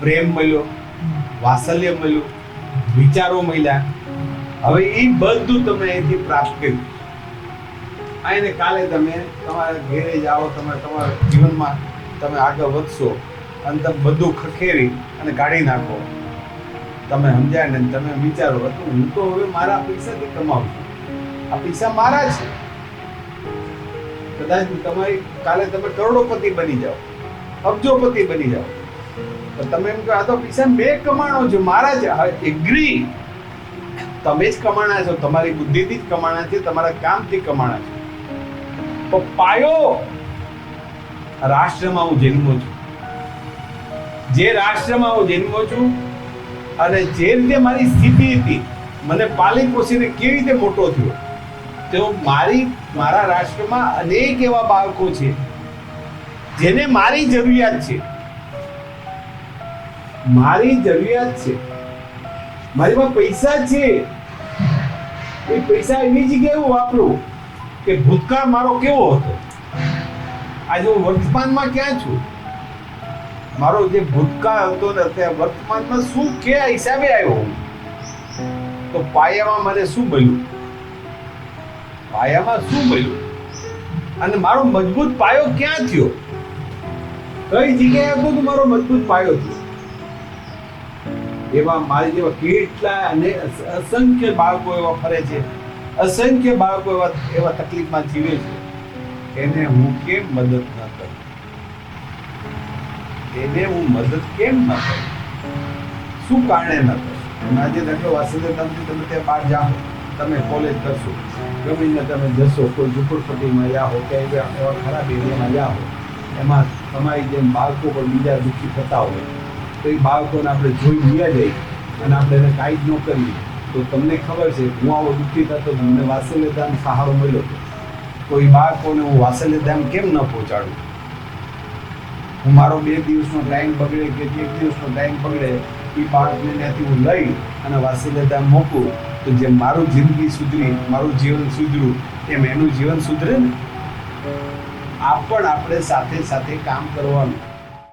પ્રેમ મળ્યો, વાત્સલ્ય મળ્યું, વિચારો મળ્યા. હવે એ બધું તમે અહીંથી પ્રાપ્ત કર્યું. આને કાલે તમે તમારા ઘેરે જાઓ તમે તમારા જીવનમાં તમે આગળ વધશો અને તમે બધું ખખેરી અને કાઢી નાખો. તમે સમજાય ને તમે વિચારો તો હું તો હવે મારા પૈસાથી કમાવું છું. આ પૈસા મારા છે. કદાચ તમારી, કાલે તમે કરોડોપતિ બની જાઓ અબજોપતિ બની જાઓ. તો તમે એમ કહો, આ તો પૈસા મેં કમાણો છે, મારા છે એગ્રી તમે જ કમાણા છો, તમારી બુદ્ધિથી જ કમાણા છે, તમારા કામથી કમાણા છે. તો પાયો રાષ્ટ્રમાં હું જન્મો છું. જે રાષ્ટ્રમાં હું જન્મો છું અને જે રીતે મારી સ્થિતિ હતી, મને પાલી પોષીને કેવી રીતે મોટો થયો, તો મારી મારા રાષ્ટ્રમાં અનેક એવા બાળકો છે, જેને મારી જરૂરિયાત છે. મારી જરૂરિયાત છે. મારી પાસે પૈસા છે. એ પૈસા એવી જગ્યાએ હું વાપરું કે ભૂતકાળ મારો કેવો હતો. આજે હું વર્તમાનમાં ક્યાં છું? મારો જે ભૂતકાળ હતો ને અત્યારે વર્તમાનમાં શું કયા હિસાબે આવ્યો તો પાયામાં મને શું મળ્યું? પાયામાં શું મળ્યું? અને મારો મજબૂત પાયો ક્યાં થયો? કઈ જગ્યાએ બધું મારો મજબૂત પાયો થયો? એવા મારી જેવા કેટલા અને અસંખ્ય બાળકો એવા ફરે છે. અસંખ્ય બાળકો એવા એવા તકલીફમાં જીવે છે. એને હું કેમ મદદ ન કરું? એને હું મદદ કેમ ન કરું? શું કારણે ન કરું? આજે દાખલો વાસુદેવધામથી તમે ત્યાં બહાર જાઓ, તમે કોલેજ કરશો, ગમીને તમે જશો, કોઈ ઝુંપડપટ્ટીમાં જાઓ કે એવા ખરાબ એરિયામાં જાઓ એમાં તમારી જેમ બાળકો પણ બીજા દુઃખી થતા હોય. તો એ બાળકોને આપણે જોઈ ગયા જઈએ અને આપણે એને જ ન કરીએ. તો તમને ખબર છે, હું આવો દુઃખી થતો તો મને વાસલ્યધામ સહારો મળ્યો. તો એ બાળકોને હું વાસલ્યધામ કેમ ન પહોંચાડું? હું મારો બે દિવસનો ટાઈમ બગડે કે એક દિવસનો ટાઈમ બગડે, એ બાળકને ત્યાંથી હું લઈ અને વાસલ્યધામ મૂકું તો જેમ મારું જિંદગી સુધરી, મારું જીવન સુધર્યું એમ એનું જીવન સુધરે ને? આ પણ આપણે સાથે સાથે કામ કરવાનું.